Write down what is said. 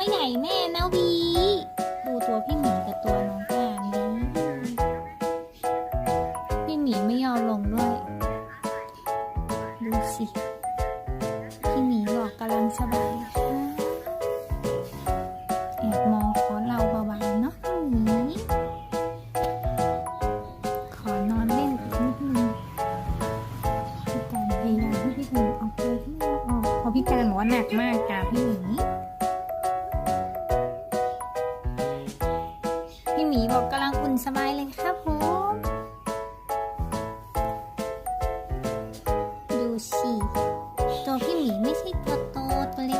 ไม่ใหญ่แม่นะวี ดูตัวพี่หมีกับตัวน้องกลานี้พี่หมีไม่ยอมลงด้วย ดูสิ พี่หมีหลอกกำลังสบายแอบมองขอเราเบาๆเนาะหมีขอนอนเล่นนิดนึงพี่การพยายามให้พี่หมีออกไปที่ออกเพราะพี่การบอกวหนักมากจ้าพี่หมี หมีบอกกำลังอุ่นสบายเลยครับผมดูสิตัวพี่หมีไม่ใช่ตัวโตตัวเล็ก